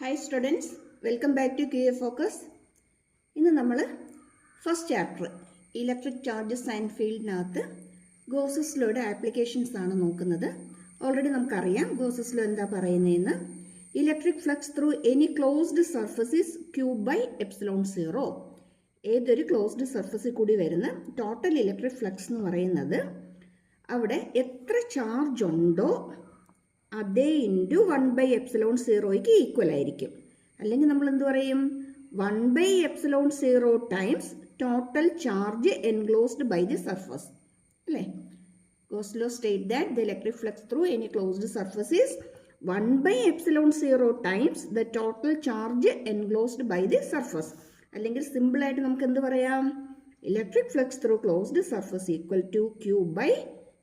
Hi students welcome back to Q A focus ഇന്ന് നമ്മൾ first chapter electric charges and ഫീൽഡിനകത്ത് Gauss's ലോയുടെ applications ആണ് നോക്കുന്നത്. ഓൾറെഡി നമുക്കറിയാം ഗോസസ് ലോ എന്താ പറയുന്നതെന്ന്. Electric flux through any closed surfaces cube by epsilon zero ഏതൊരു closed സർഫസിൽ കൂടി വരുന്ന ടോട്ടൽ ഇലക്ട്രിക് ഫ്ലക്സ് എന്ന് പറയുന്നത് അവിടെ എത്ര ചാർജ് ഉണ്ടോ അതേ ഇന്റു വൺ ബൈ എപ്സിലോൺ സീറോയ്ക്ക് ഈക്വൽ ആയിരിക്കും. അല്ലെങ്കിൽ നമ്മൾ എന്ത് പറയും? One by epsilon zero times total charge enclosed by the surface അല്ലേ? Gauss law state that the electric flux through any closed surface is one by epsilon zero times the total charge enclosed by the surface അല്ലെങ്കിൽ സിമ്പിളായിട്ട് നമുക്ക് എന്ത് പറയാം? Electric flux through closed surface equal to Q by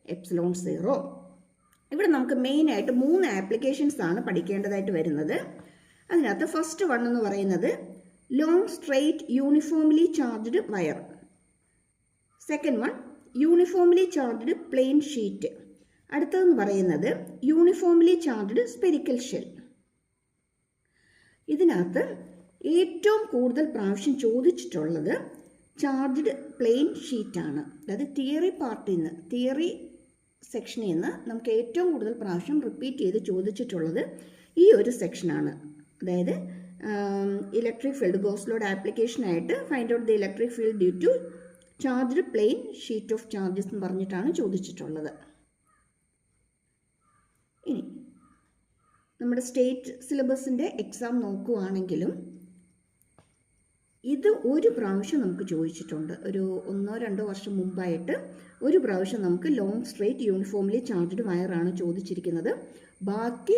epsilon zero ഇവിടെ നമുക്ക് മെയിനായിട്ട് മൂന്ന് applications ആണ് പഠിക്കേണ്ടതായിട്ട് വരുന്നത്. അതിനകത്ത് ഫസ്റ്റ് വൺ എന്ന് പറയുന്നത് long straight uniformly charged wire second one uniformly charged plane sheet അടുത്തതെന്ന് പറയുന്നത് യൂണിഫോംലി ചാർജ്ഡ് സ്പെരിക്കൽ ഷെൽ ഇതിനകത്ത് ഏറ്റവും കൂടുതൽ പ്രാവശ്യം ചോദിച്ചിട്ടുള്ളത് ചാർജ്ഡ് പ്ലെയിൻ ഷീറ്റാണ് അതായത് തിയറി പാർട്ടിൽ നിന്ന് തിയറി സെക്ഷനിൽ നിന്ന് നമുക്ക് ഏറ്റവും കൂടുതൽ പ്രാവശ്യം റിപ്പീറ്റ് ചെയ്ത് ചോദിച്ചിട്ടുള്ളത് ഈ ഒരു സെക്ഷനാണ് അതായത് ഇലക്ട്രിക് ഫീൽഡ് ഗോസ്ലോഡ് ആപ്ലിക്കേഷനായിട്ട് find out the electric field due to charged plane sheet of charges എന്ന് പറഞ്ഞിട്ടാണ് ചോദിച്ചിട്ടുള്ളത്. ഇനി നമ്മുടെ സ്റ്റേറ്റ് സിലബസിന്റെ എക്സാം നോക്കുവാണെങ്കിലും ഇത് ഒരു പ്രാവശ്യം നമുക്ക് ചോദിച്ചിട്ടുണ്ട്. ഒരു ഒന്നോ രണ്ടോ വർഷം മുമ്പായിട്ട് ഒരു പ്രാവശ്യം നമുക്ക് ലോങ് സ്ട്രേറ്റ് യൂണിഫോംലി ചാർജ്ഡ് വയറാണ് ചോദിച്ചിരിക്കുന്നത്. ബാക്കി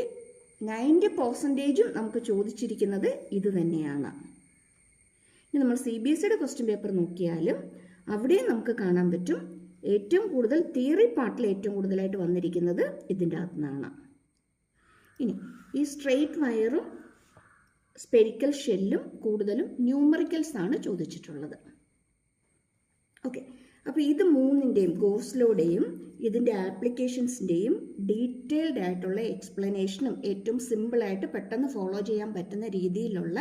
നയന്റി പെർസെന്റേജും നമുക്ക് ചോദിച്ചിരിക്കുന്നത് ഇത് തന്നെയാണ്. ഇനി നമ്മൾ സി ബി എസ് സിയുടെ ക്വസ്റ്റ്യൻ പേപ്പർ നോക്കിയാലും അവിടെയും നമുക്ക് കാണാൻ പറ്റും ഏറ്റവും കൂടുതൽ തിയറി പാർട്ടിൽ ഏറ്റവും കൂടുതലായിട്ട് വന്നിരിക്കുന്നത് ഇതിന്റെ അകത്തുനിന്നാണ് ഇനി ഈ സ്ട്രെയിറ്റ് വയറും സ്പെരിക്കൽ ഷെല്ലും കൂടുതലും ന്യൂമറിക്കൽസ് ആണ് ചോദിച്ചിട്ടുള്ളത്. ഓക്കെ. അപ്പോൾ ഇത് മൂന്നിന്റെയും ഗോസ്ലോയുടെയും ഇതിന്റെ ആപ്ലിക്കേഷൻസിന്റെയും ഡീറ്റെയിൽഡ് ആയിട്ടുള്ള എക്സ്പ്ലനേഷനും ഏറ്റവും സിമ്പിളായിട്ട് പെട്ടെന്ന് ഫോളോ ചെയ്യാൻ പറ്റുന്ന രീതിയിലുള്ള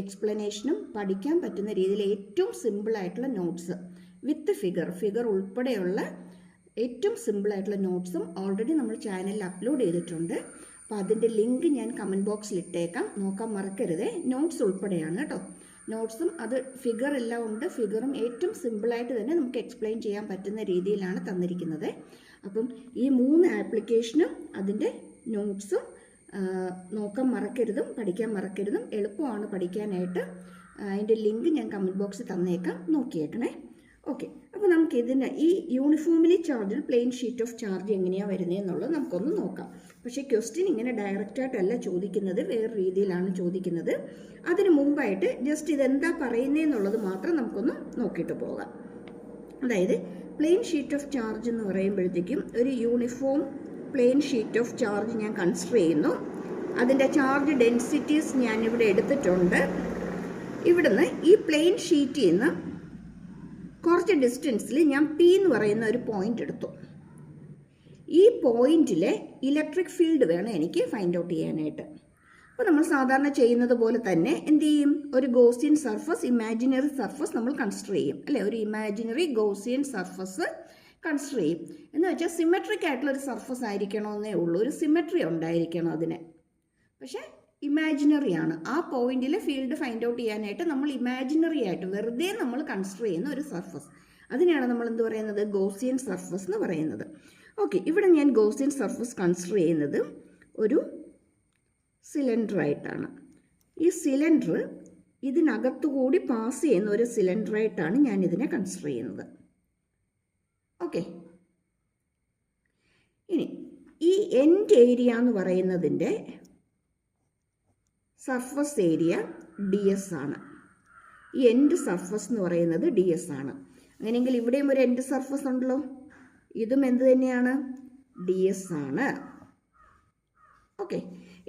എക്സ്പ്ലനേഷനും പഠിക്കാൻ പറ്റുന്ന രീതിയിൽ ഏറ്റവും സിമ്പിളായിട്ടുള്ള നോട്ട്സ് വിത്ത് ഫിഗർ ഫിഗർ ഉൾപ്പെടെയുള്ള ഏറ്റവും സിമ്പിളായിട്ടുള്ള നോട്ട്സും ഓൾറെഡി നമ്മൾ ചാനലിൽ അപ്ലോഡ് ചെയ്തിട്ടുണ്ട്. അപ്പോൾ അതിന്റെ ലിങ്ക് ഞാൻ കമന്റ് ബോക്സിൽ ഇട്ടേക്കാം. നോക്കാൻ മറക്കരുത്. നോട്ട്സ് ഉൾപ്പെടെയാണ് കേട്ടോ. നോട്ട്സും അത് ഫിഗർ എല്ലാം ഉണ്ട്. ഫിഗറും ഏറ്റവും സിമ്പിളായിട്ട് തന്നെ നമുക്ക് എക്സ്പ്ലെയിൻ ചെയ്യാൻ പറ്റുന്ന രീതിയിലാണ് തന്നിരിക്കുന്നത്. അപ്പം ഈ മൂന്ന് ആപ്ലിക്കേഷനും അതിന്റെ നോട്ട്സും നോക്കാൻ മറക്കരുതും പഠിക്കാൻ മറക്കരുതും. എളുപ്പമാണ് പഠിക്കാനായിട്ട്. അതിന്റെ ലിങ്ക് ഞാൻ കമന്റ് ബോക്സിൽ തന്നേക്കാം. നോക്കിയേക്കണേ. ഓക്കെ അപ്പോൾ നമുക്ക് ഇതിന് ഈ യൂണിഫോമിലി ചാർജിൽ പ്ലെയിൻ ഷീറ്റ് ഓഫ് ചാർജ് എങ്ങനെയാണ് വരുന്നത് എന്നുള്ളത് നമുക്കൊന്ന് നോക്കാം. പക്ഷേ ക്വസ്റ്റ്യൻ ഇങ്ങനെ ഡയറക്റ്റായിട്ടല്ല ചോദിക്കുന്നത് വേറെ രീതിയിലാണ് ചോദിക്കുന്നത്. അതിന് മുമ്പായിട്ട് ജസ്റ്റ് ഇതെന്താ പറയുന്നതെന്നുള്ളത് മാത്രം നമുക്കൊന്ന് നോക്കിയിട്ട് പോകാം. അതായത് പ്ലെയിൻ ഷീറ്റ് ഓഫ് ചാർജ് എന്ന് പറയുമ്പോഴത്തേക്കും ഒരു uniform plane sheet of charge ഞാൻ കൺസിഡർ ചെയ്യുന്നു. അതിന്റെ ചാർജ് ഡെൻസിറ്റീസ് ഞാൻ ഇവിടെ എടുത്തിട്ടുണ്ട്. ഇവിടുന്ന് ഈ പ്ലെയിൻ ഷീറ്റിൽ നിന്ന് കുറച്ച് ഡിസ്റ്റൻസിൽ ഞാൻ പി എന്ന് പറയുന്ന ഒരു പോയിന്റ് എടുത്തു. ഈ പോയിന്റിലെ ഇലക്ട്രിക് ഫീൽഡ് വേണം എനിക്ക് ഫൈൻഡ് ഔട്ട് ചെയ്യാനായിട്ട്. അപ്പോൾ നമ്മൾ സാധാരണ ചെയ്യുന്നത് പോലെ തന്നെ എന്ത് ചെയ്യും? ഒരു ഗോസിയൻ സർഫസ് ഇമാജിനറി സർഫസ് നമ്മൾ കൺസിഡർ ചെയ്യും. അല്ലേ? ഒരു ഇമാജിനറി ഗോസിയൻ സർഫസ് കൺസിഡർ ചെയ്യും. എന്ന് വെച്ചാൽ സിമെട്രിക് ആയിട്ടുള്ള ഒരു സർഫസ് ആയിരിക്കണമെന്നേ ഉള്ളൂ. ഒരു സിമെട്രി ഉണ്ടായിരിക്കണം അതിന്. പക്ഷേ ഇമാജിനറി ആണ്. ആ പോയിന്റിലെ ഫീൽഡ് ഫൈൻഡ് ഔട്ട് ചെയ്യാനായിട്ട് നമ്മൾ ഇമാജിനറി ആയിട്ട് വെറുതെ നമ്മൾ കൺസിഡർ ചെയ്യുന്ന ഒരു സർഫസ് അതിനെയാണ് നമ്മൾ എന്ത് പറയുന്നത്? ഗോസിയൻ സർഫസ് എന്ന് പറയുന്നത്. ഓക്കെ ഇവിടെ ഞാൻ ഗോസിയൻ സർഫസ് കൺസിഡർ ചെയ്യുന്നത് ഒരു സിലിണ്ടർ ആയിട്ടാണ്. ഈ സിലിണ്ടർ ഇതിനകത്തുകൂടി പാസ് ചെയ്യുന്ന ഒരു സിലിണ്ടർ ആയിട്ടാണ് ഞാൻ ഇതിനെ കൺസിഡർ ചെയ്യുന്നത്. ഓക്കെ ഇനി ഈ എൻഡ് ഏരിയ എന്ന് പറയുന്നതിന്റെ സർഫസ് ഏരിയ ഡി എസ് ആണ്. ഈ എൻഡ് സർഫസ് എന്ന് പറയുന്നത് ഡി എസ് ആണ്. അങ്ങനെയെങ്കിൽ ഇവിടെയും ഒരു എൻഡ് സർഫസ് ഉണ്ടല്ലോ. ഇതും എന്ത് തന്നെയാണ്? ഡി എസ് ആണ്. ഓക്കെ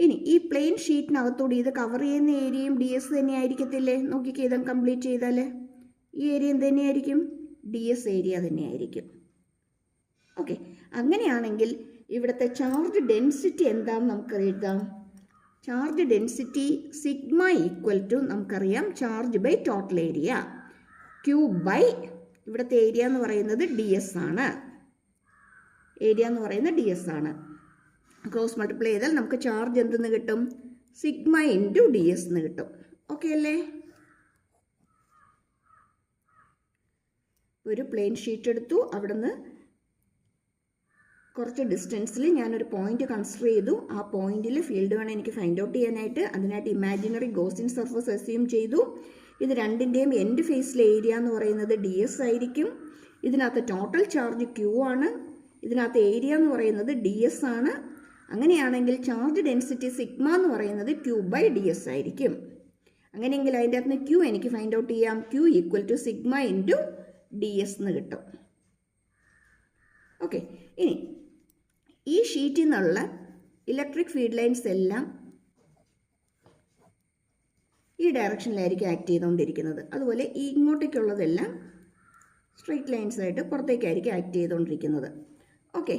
ഇനി ഈ പ്ലെയിൻ ഷീറ്റിനകത്തൂടി ഇത് കവർ ചെയ്യുന്ന ഏരിയയും ഡി എസ് തന്നെ ആയിരിക്കത്തില്ലേ നോക്കിക്കേ ഇതും കംപ്ലീറ്റ് ചെയ്താൽ ഈ ഏരിയ എന്ത് തന്നെയായിരിക്കും? ഡി എസ് ഏരിയ തന്നെയായിരിക്കും. ഓക്കെ അങ്ങനെയാണെങ്കിൽ ഇവിടുത്തെ ചാർജ് ഡെൻസിറ്റി എന്താണെന്ന് നമുക്ക് എഴുതാം charge density sigma equal to നമുക്കറിയാം charge by total area Q by ഇവിടുത്തെ ഏരിയ എന്ന് പറയുന്നത് ഡി എസ് ആണ്. ഏരിയ എന്ന് പറയുന്നത് ഡി എസ് ആണ്. ക്രോസ് മൾട്ടിപ്ലൈ ചെയ്താൽ നമുക്ക് ചാർജ് എന്തെന്ന് കിട്ടും? സിഗ്മ ഇന്റു ഡി എസ് എന്ന് കിട്ടും. ഓക്കെ അല്ലേ? ഒരു പ്ലെയിൻ ഷീറ്റ് എടുത്തു. അവിടുന്ന് കുറച്ച് ഡിസ്റ്റൻസിൽ ഞാനൊരു പോയിന്റ് കൺസിഡർ ചെയ്തു. ആ പോയിന്റിൽ ഫീൽഡ് വേണം എനിക്ക് ഫൈൻഡ് ഔട്ട് ചെയ്യാനായിട്ട് അതിനായിട്ട് ഇമാജിനറി ഗോസിൻ സർഫസ് അസ്യൂം ചെയ്തു. ഇത് രണ്ടിന്റെയും എൻഡ് ഫേസിലെ ഏരിയ എന്ന് പറയുന്നത് ഡി എസ് ആയിരിക്കും. ഇതിനകത്ത് ടോട്ടൽ ചാർജ് ക്യൂ ആണ്. ഇതിനകത്ത് ഏരിയ എന്ന് പറയുന്നത് ഡി എസ് ആണ്. അങ്ങനെയാണെങ്കിൽ ചാർജ് ഡെൻസിറ്റി സിഗ്മ എന്ന് പറയുന്നത് ക്യൂ ബൈ ഡി എസ് ആയിരിക്കും. അങ്ങനെയെങ്കിൽ അതിന്റെ അകത്ത് ക്യൂ എനിക്ക് ഫൈൻഡ് ഔട്ട് ചെയ്യാം. Q equal to sigma into D S എന്ന് കിട്ടും. ഓക്കെ ഇനി ഈ ഷീറ്റിൽ നിന്നുള്ള ഇലക്ട്രിക് ഫീഡ് ലൈൻസ് എല്ലാം ഈ ഡയറക്ഷനിലായിരിക്കും ആക്ട് ചെയ്തുകൊണ്ടിരിക്കുന്നത്. അതുപോലെ ഈ ഇങ്ങോട്ടേക്കുള്ളതെല്ലാം സ്ട്രെയിറ്റ് ലൈൻസ് ആയിട്ട് പുറത്തേക്കായിരിക്കും ആക്ട് ചെയ്തുകൊണ്ടിരിക്കുന്നത്. ഓക്കെ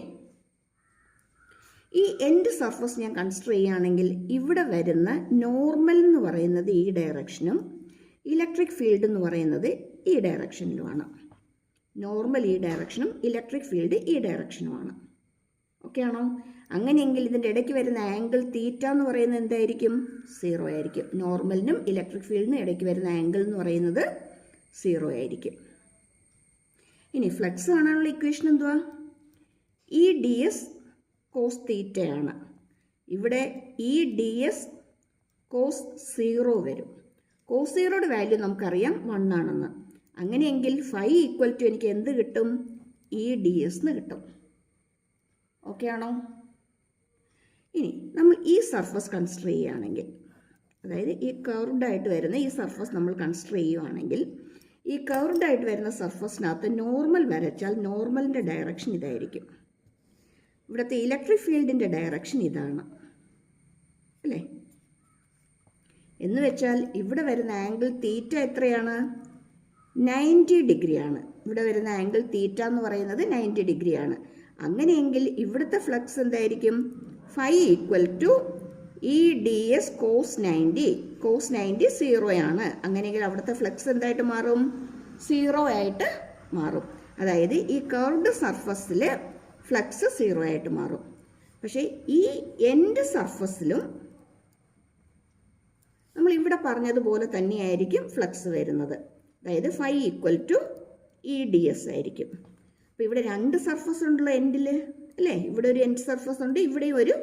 ഈ എൻഡ് സർഫസ് ഞാൻ കൺസിഡർ ചെയ്യുകയാണെങ്കിൽ ഇവിടെ വരുന്ന നോർമൽ എന്ന് പറയുന്നത് ഈ ഡയറക്ഷനും ഇലക്ട്രിക് ഫീൽഡ് എന്ന് പറയുന്നത് ഈ ഡയറക്ഷനിലുമാണ് നോർമൽ ഈ ഡയറക്ഷനും ഇലക്ട്രിക് ഫീൽഡ് ഈ ഡയറക്ഷനുമാണ് ആണോ അങ്ങനെയെങ്കിൽ ഇതിന്റെ ഇടയ്ക്ക് വരുന്ന ആംഗിൾ തീറ്റ എന്ന് പറയുന്നത് എന്തായിരിക്കും? സീറോ ആയിരിക്കും. നോർമലിനും ഇലക്ട്രിക് ഫീൽഡിനും ഇടയ്ക്ക് വരുന്ന ആംഗിൾ എന്ന് പറയുന്നത് സീറോ ആയിരിക്കും. ഇനി ഫ്ലക്സ് കാണാനുള്ള ഇക്വേഷൻ എന്തുവാ? ഇ ഡി എസ് കോസ് തീറ്റയാണ് ഇവിടെ E D S cos zero വരും. കോസ് സീറോയുടെ വാല്യൂ നമുക്കറിയാം വൺ ആണെന്ന്. അങ്ങനെയെങ്കിൽ ഫൈവ് ഈക്വൽ ടു എനിക്ക് എന്ത് കിട്ടും? ഇ ഡി എസ് എന്ന് കിട്ടും. ഓക്കെ ആണോ ഇനി നമ്മൾ ഈ സർഫസ് കൺസിഡർ ചെയ്യുകയാണെങ്കിൽ അതായത് ഈ കർവ്ഡ് ആയിട്ട് വരുന്ന ഈ സർഫസ് നമ്മൾ കൺസിഡർ ചെയ്യുകയാണെങ്കിൽ ഈ കർവ്ഡ് ആയിട്ട് വരുന്ന സർഫസിനകത്ത് നോർമൽ വരച്ചാൽ നോർമലിന്റെ ഡയറക്ഷൻ ഇതായിരിക്കും. ഇവിടുത്തെ ഇലക്ട്രിക് ഫീൽഡിന്റെ ഡയറക്ഷൻ ഇതാണ്. അല്ലേ? എന്ന് വെച്ചാൽ ഇവിടെ വരുന്ന ആംഗിൾ തീറ്റ എത്രയാണ്? നയന്റി ഡിഗ്രിയാണ് ഇവിടെ വരുന്ന ആംഗിൾ തീറ്റ എന്ന് പറയുന്നത് നയന്റി ഡിഗ്രിയാണ് അങ്ങനെയെങ്കിൽ ഇവിടുത്തെ ഫ്ലക്സ് എന്തായിരിക്കും? Phi equal to E D S cos ninety cos ninety zero ആണ്. അങ്ങനെയെങ്കിൽ അവിടുത്തെ ഫ്ലക്സ് എന്തായിട്ട് മാറും? സീറോ ആയിട്ട് മാറും. അതായത് ഈ കർവ്ഡ് സർഫസിൽ ഫ്ലക്സ് സീറോ ആയിട്ട് മാറും. പക്ഷേ ഈ എൻഡ് സർഫസിലും നമ്മൾ ഇവിടെ പറഞ്ഞതുപോലെ തന്നെയായിരിക്കും ഫ്ലക്സ് വരുന്നത്. അതായത് phi equal to E D S ആയിരിക്കും. അപ്പോൾ ഇവിടെ രണ്ട് സർഫസ് ഉണ്ടല്ലോ എൻഡിൽ അല്ലേ? ഇവിടെ ഒരു എൻഡ് സർഫസ് ഉണ്ട് ഇവിടെ ഒരു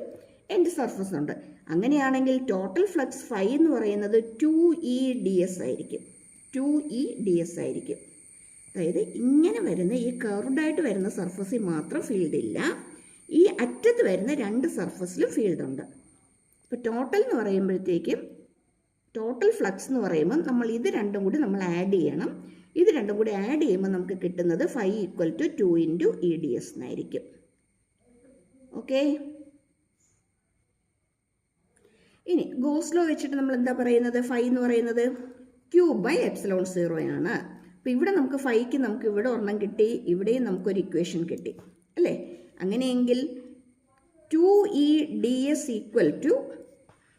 എൻഡ് സർഫസ് ഉണ്ട്. അങ്ങനെയാണെങ്കിൽ ടോട്ടൽ ഫ്ലക്സ് ഫൈ എന്ന് പറയുന്നത് ടു ഇ ഡി എസ് ആയിരിക്കും. ടു ഇ ഡി എസ് ആയിരിക്കും. അതായത് ഇങ്ങനെ വരുന്ന ഈ കർവ്ഡായിട്ട് വരുന്ന സർഫസിൽ മാത്രം ഫീൽഡ് ഇല്ല. ഈ അറ്റത്ത് വരുന്ന രണ്ട് സർഫസിലും ഫീൽഡ് ഉണ്ട്. ഇപ്പോൾ ടോട്ടൽ എന്ന് പറയുമ്പോഴത്തേക്കും ടോട്ടൽ ഫ്ലക്സ് എന്ന് പറയുമ്പോൾ നമ്മൾ ഇത് രണ്ടും കൂടി നമ്മൾ ആഡ് ചെയ്യണം. ഇത് രണ്ടും കൂടി ആഡ് ചെയ്യുമ്പോൾ നമുക്ക് കിട്ടുന്നത് five equal to two into E D S എന്നായിരിക്കും. ഓക്കെ ഇനി ഗോസ്ലോ വെച്ചിട്ട് നമ്മൾ എന്താ പറയുന്നത്? ഫൈവ് എന്ന് പറയുന്നത് ക്യൂ ബൈ എപ്സിലോൺ സീറോ ആണ്. അപ്പോൾ ഇവിടെ നമുക്ക് ഫൈവ്ക്ക് നമുക്ക് ഇവിടെ ഒരെണ്ണം കിട്ടി ഇവിടെയും നമുക്കൊരു ഇക്വേഷൻ കിട്ടി. അല്ലേ? അങ്ങനെയെങ്കിൽ two E D S equal to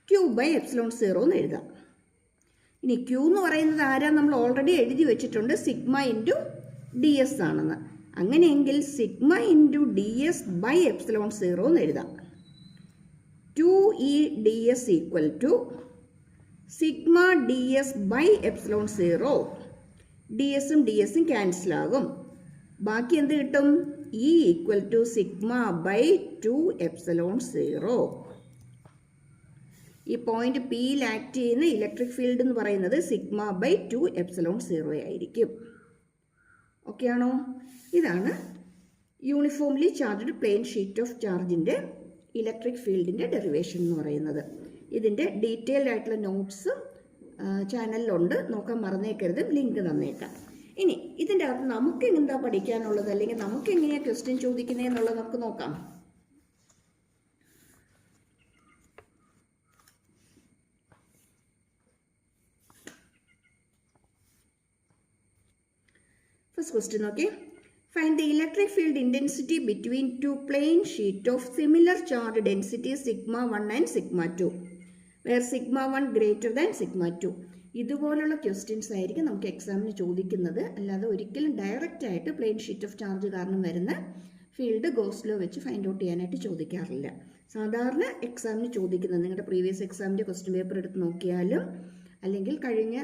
Q by epsilon zero എന്ന് എഴുതാം. ഇനി ക്യൂ എന്ന് പറയുന്നത് ആരാ? നമ്മൾ ഓൾറെഡി എഴുതി വെച്ചിട്ടുണ്ട് സിഗ്മ ഇന്റു ഡി എസ് ആണെന്ന്. അങ്ങനെയെങ്കിൽ sigma into D S by epsilon zero എന്ന് എഴുതാം. Two E D S equal to sigma D S by epsilon zero D എസും ഡി എസും ക്യാൻസൽ ആകും. ബാക്കി എന്ത് കിട്ടും? E equal to sigma by two epsilon zero ഈ പോയിന്റ് പിയിൽ ആക്ട് ചെയ്യുന്ന ഇലക്ട്രിക് ഫീൽഡ് എന്ന് പറയുന്നത് sigma by two epsilon zero ആയിരിക്കും. ഓക്കെ ആണോ? ഇതാണ് uniformly charged plain sheet of ചാർജിന്റെ ഇലക്ട്രിക് ഫീൽഡിന്റെ ഡെറിവേഷൻ എന്ന് പറയുന്നത്. ഇതിന്റെ ഡീറ്റെയിൽഡ് ആയിട്ടുള്ള നോട്ട്സ് ചാനലിലുണ്ട് നോക്കാൻ മറന്നേക്കരുത്. ലിങ്ക് തന്നേക്കാം. ഇനി ഇതിന്റെ അകത്ത് നമുക്ക് എന്താ പഠിക്കാനുള്ളത്? അല്ലെങ്കിൽ നമുക്ക് എങ്ങനെയാണ് ക്വസ്റ്റ്യൻ ചോദിക്കുന്നത് എന്നുള്ളത് നമുക്ക് നോക്കാം. First question okay. Find the electric field intensity between two plane sheet of similar charge density sigma 1 and sigma 2. Where sigma one greater than sigma two ഇതുപോലുള്ള ക്വസ്റ്റ്യൻസ് ആയിരിക്കും നമുക്ക് എക്സാമിന് ചോദിക്കുന്നത് അല്ലാതെ ഒരിക്കലും ഡയറക്റ്റ് ആയിട്ട് പ്ലെയിൻ ഷീറ്റ് ഓഫ് ചാർജ് കാരണം വരുന്ന ഫീൽഡ് ഗോസ്ലോ വെച്ച് ഫൈൻഡ് ഔട്ട് ചെയ്യാനായിട്ട് ചോദിക്കാറില്ല സാധാരണ എക്സാമിന് ചോദിക്കുന്നത് നിങ്ങളുടെ പ്രീവിയസ് എക്സാമിന്റെ ക്വസ്റ്റ്യൻ പേപ്പർ എടുത്ത് നോക്കിയാലും അല്ലെങ്കിൽ കഴിഞ്ഞ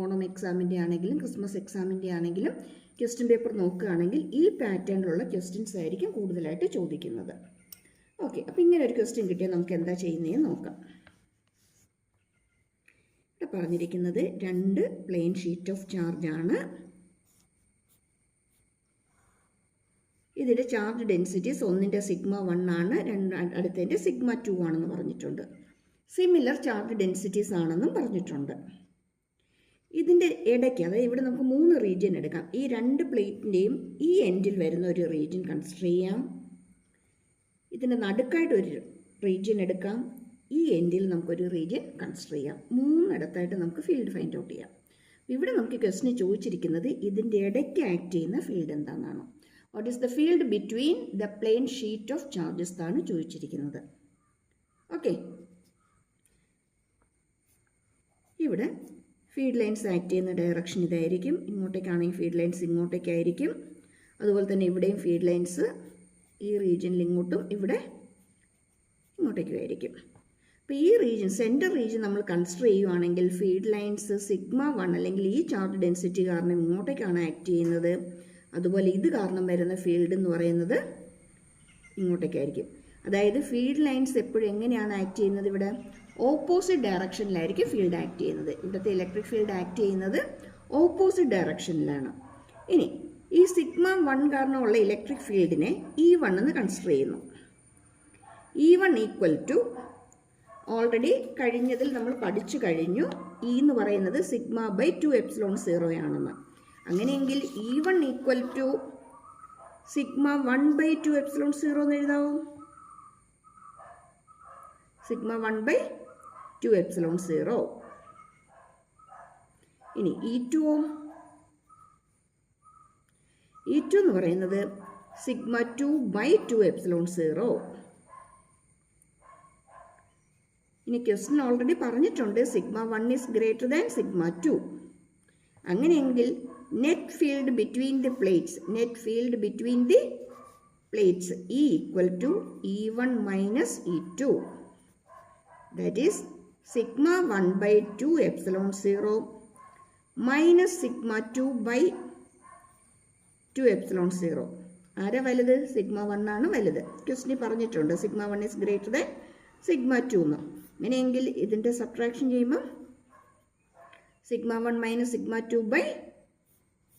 ഓണം എക്സാമിന്റെ ആണെങ്കിലും ക്രിസ്മസ് എക്സാമിന്റെ ആണെങ്കിലും ക്വസ്റ്റ്യൻ പേപ്പർ നോക്കുകയാണെങ്കിൽ ഈ പാറ്റേണിലുള്ള ക്വസ്റ്റ്യൻസ് ആയിരിക്കും കൂടുതലായിട്ട് ചോദിക്കുന്നത്. ഓക്കെ അപ്പോൾ ഇങ്ങനെ ഒരു ക്വസ്റ്റ്യൻ കിട്ടിയാൽ നമുക്ക് എന്താ ചെയ്യുന്നതെന്ന് നോക്കാം. ഇവിടെ പറഞ്ഞിരിക്കുന്നത് രണ്ട് പ്ലെയിൻ ഷീറ്റ് ഓഫ് ചാർജ് ആണ്. ഇതിന്റെ ചാർജ് ഡെൻസിറ്റീസ് ഒന്നിന്റെ സിഗ്മ വൺ ആണ് രണ്ട് അടുത്തതിന്റെ സിഗ്മ ടു ആണെന്ന് പറഞ്ഞിട്ടുണ്ട്. സിമിലർ ചാർജ് ഡെൻസിറ്റീസ് ആണെന്നും പറഞ്ഞിട്ടുണ്ട്. ഇതിന്റെ ഇടയ്ക്ക് അതായത് ഇവിടെ നമുക്ക് മൂന്ന് റീജിയൻ എടുക്കാം. ഈ രണ്ട് പ്ലേറ്റിന്റെയും ഈ എൻഡിൽ വരുന്ന ഒരു റീജിയൻ കൺസിഡർ ചെയ്യാം. ഇതിന്റെ നടുക്കായിട്ട് ഒരു റീജിയൻ എടുക്കാം. ഈ എൻഡിൽ നമുക്കൊരു റീജിയൻ കൺസിഡർ ചെയ്യാം. മൂന്നിടത്തായിട്ട് നമുക്ക് ഫീൽഡ് ഫൈൻഡ് ഔട്ട് ചെയ്യാം. ഇവിടെ നമുക്ക് ക്വസ്റ്റിന് ചോദിച്ചിരിക്കുന്നത് ഇതിന്റെ ഇടയ്ക്ക് ആക്ട് ചെയ്യുന്ന ഫീൽഡ് എന്താണെന്നാണ്. What is the field between the plain sheet of charges ആണ് ചോദിച്ചിരിക്കുന്നത്. ഓക്കെ ഇവിടെ ഫീഡ് ലൈൻസ് ആക്ട് ചെയ്യുന്ന ഡയറക്ഷൻ ഇതായിരിക്കും. ഇങ്ങോട്ടേക്കാണെങ്കിൽ ഫീഡ് ലൈൻസ് ഇങ്ങോട്ടേക്കായിരിക്കും. അതുപോലെ തന്നെ ഇവിടെയും ഫീഡ് ലൈൻസ് ഈ റീജിയനിൽ ഇങ്ങോട്ടും ഇവിടെ ഇങ്ങോട്ടേക്കും ആയിരിക്കും. അപ്പോൾ ഈ റീജിയൻ സെന്റർ റീജിയൻ നമ്മൾ കൺസിഡർ ചെയ്യുവാണെങ്കിൽ ഫീഡ് ലൈൻസ് സിഗ്മ വൺ അല്ലെങ്കിൽ ഈ ചാർജ് ഡെൻസിറ്റി കാരണം ഇങ്ങോട്ടേക്കാണ് ആക്ട് ചെയ്യുന്നത്. അതുപോലെ ഇത് കാരണം വരുന്ന ഫീൽഡ് എന്ന് പറയുന്നത് ഇങ്ങോട്ടേക്കായിരിക്കും. അതായത് ഫീൽഡ് ലൈൻസ് എപ്പോഴും എങ്ങനെയാണ് ആക്ട് ചെയ്യുന്നത് ഇവിടെ? ഓപ്പോസിറ്റ് ഡയറക്ഷനിലായിരിക്കും ഫീൽഡ് ആക്ട് ചെയ്യുന്നത്. ഇവിടുത്തെ ഇലക്ട്രിക് ഫീൽഡ് ആക്ട് ചെയ്യുന്നത് ഓപ്പോസിറ്റ് ഡയറക്ഷനിലാണ് ഇനി ഈ സിഗ്മ വൺ കാരണമുള്ള ഇലക്ട്രിക് ഫീൽഡിനെ ഇ വൺ എന്ന് കൺസിഡർ ചെയ്യുന്നു. E one equal to already കഴിഞ്ഞതിൽ നമ്മൾ പഠിച്ചു കഴിഞ്ഞു. ഇ എന്ന് പറയുന്നത് sigma by two epsilon zero ആണെന്ന്. അങ്ങനെയെങ്കിൽ E one equal to sigma one by two epsilon zero എന്ന് എഴുതാവും? Sigma one by two epsilon zero. ഇനി ഇ ടുവോ ഇ ടു എന്ന് പറയുന്നത് sigma two by two epsilon zero. ഇനി ക്വസ്റ്റൻ ഓൾറെഡി പറഞ്ഞിട്ടുണ്ട്. Sigma one is greater than sigma two. അങ്ങനെയെങ്കിൽ net field between the plates. Net field between the plates. E equal to E one minus E two that is sigma one by two epsilon zero minus sigma two by two epsilon zero. ആരാ വലുത്? Sigma one ആണ് വലുത്. ക്വസ്റ്റിനി പറഞ്ഞിട്ടുണ്ട് sigma one is greater than sigma two എന്ന്. അങ്ങനെയെങ്കിൽ ഇതിന്റെ subtraction ചെയ്യുമ്പോൾ sigma one minus sigma two by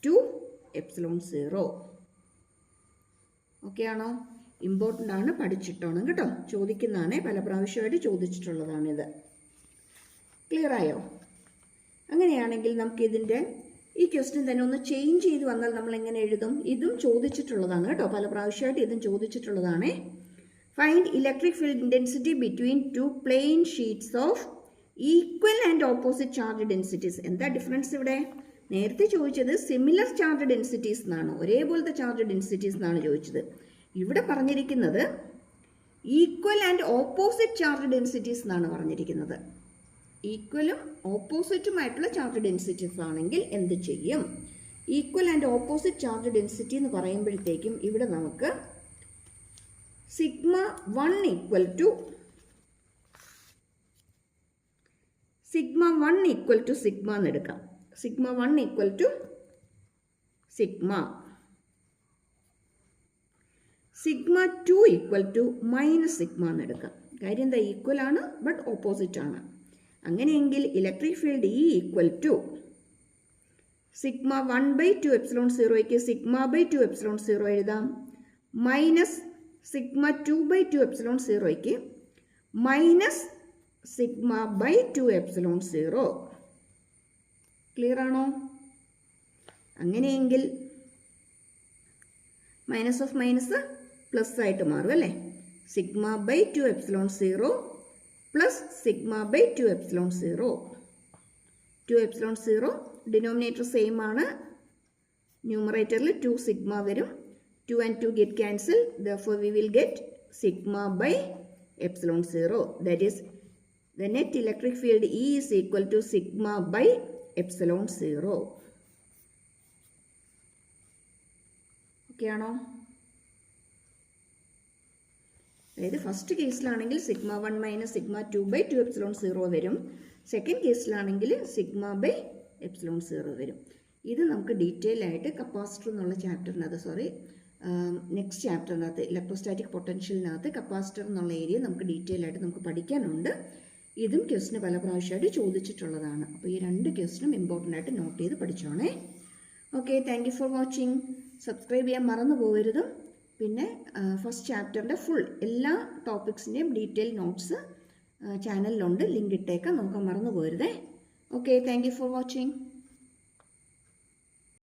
two epsilon zero. Okay ആണോ? ഇമ്പോർട്ടന്റ് ആണ് പഠിച്ചിട്ടോണം കേട്ടോ. ചോദിക്കുന്നതാണ് പല പ്രാവശ്യമായിട്ട് ചോദിച്ചിട്ടുള്ളതാണിത്. ക്ലിയർ ആയോ അങ്ങനെയാണെങ്കിൽ നമുക്ക് ഇതിന്റെ ഈ ക്വസ്റ്റ്യൻ തന്നെ ഒന്ന് ചേഞ്ച് ചെയ്ത് വന്നാൽ നമ്മൾ എങ്ങനെ എഴുതും? ഇതും ചോദിച്ചിട്ടുള്ളതാണ് കേട്ടോ. പല പ്രാവശ്യമായിട്ട് ഇതും ചോദിച്ചിട്ടുള്ളതാണേ. Find electric field intensity between two plain sheets of equal and opposite charge densities എന്താ ഡിഫറൻസ് ഇവിടെ? നേരത്തെ ചോദിച്ചത് സിമിലർ ചാർജ് ഡെൻസിറ്റീസ് എന്നാണ്. ഒരേപോലത്തെ ചാർജ് ഡെൻസിറ്റീസ് എന്നാണ് ചോദിച്ചത്. ഇവിടെ പറഞ്ഞിരിക്കുന്നത് equal and opposite charge densities എന്നാണ് പറഞ്ഞിരിക്കുന്നത്. ഈക്വലും ഓപ്പോസിറ്റുമായിട്ടുള്ള ചാർജ് ഡെൻസിറ്റീസ് ആണെങ്കിൽ എന്ത് ചെയ്യും? Equal and opposite charge density എന്ന് പറയുമ്പോഴത്തേക്കും ഇവിടെ നമുക്ക് sigma one equal to sigma one equal to sigma എന്ന് എടുക്കാം. Sigma one equal to sigma. Sigma two equal to minus sigma എന്ന് എടുക്കാം. കാര്യം എന്താ ഈക്വൽ ആണ് ബട്ട് ഓപ്പോസിറ്റ് ആണ്. അങ്ങനെയെങ്കിൽ electric field E equal to sigma one by two epsilon സീറോയ്ക്ക് sigma by two epsilon zero എഴുതാം. Minus sigma two by two epsilon സീറോയ്ക്ക് minus sigma by two epsilon zero clear ആണോ? അങ്ങനെയെങ്കിൽ minus of minus plus ആയിട്ട് മാറും അല്ലേ? Sigma by two epsilon zero plus sigma by two epsilon zero two epsilon zero denominator same ആണ്. ന്യൂമറേറ്ററിൽ two sigma വരും. Two and two get cancel the four we will get sigma by epsilon zero that is the net electric field E is equal to sigma by epsilon zero okay ആണോ? അതായത് first കേസിലാണെങ്കിൽ sigma one minus sigma two by two epsilon zero വരും. Second കേസിലാണെങ്കിൽ sigma by epsilon zero വരും. ഇത് നമുക്ക് detail ആയിട്ട് capacitor എന്നുള്ള ചാപ്റ്ററിനകത്ത് സോറി നെക്സ്റ്റ് ചാപ്റ്ററിനകത്ത് ഇലക്ട്രോസ്റ്റാറ്റിക് പൊട്ടൻഷ്യലിനകത്ത് കപ്പാസിറ്റർ എന്നുള്ള ഏരിയ നമുക്ക് ഡീറ്റെയിൽ ആയിട്ട് നമുക്ക് പഠിക്കാനുണ്ട്. ഇതും ക്വസ്റ്റിന് പല പ്രാവശ്യമായിട്ട് ചോദിച്ചിട്ടുള്ളതാണ്. അപ്പോൾ ഈ രണ്ട് ക്വസ്റ്റിനും ഇമ്പോർട്ടന്റ് ആയിട്ട് നോട്ട് ചെയ്ത് പഠിച്ചോണേ. Okay thank for watching subscribe ചെയ്യാൻ മറന്നു പോകരുത് പിന്നെ ഫസ്റ്റ് ചാപ്റ്ററിന്റെ ഫുൾ എല്ലാ ടോപ്പിക്സിന്റെയും ഡീറ്റെയിൽ നോട്ട്സ് ചാനലിലുണ്ട് ലിങ്ക് ഇട്ടേക്കാം. നോക്കാൻ മറന്നു പോരുതേ. Okay thank for watching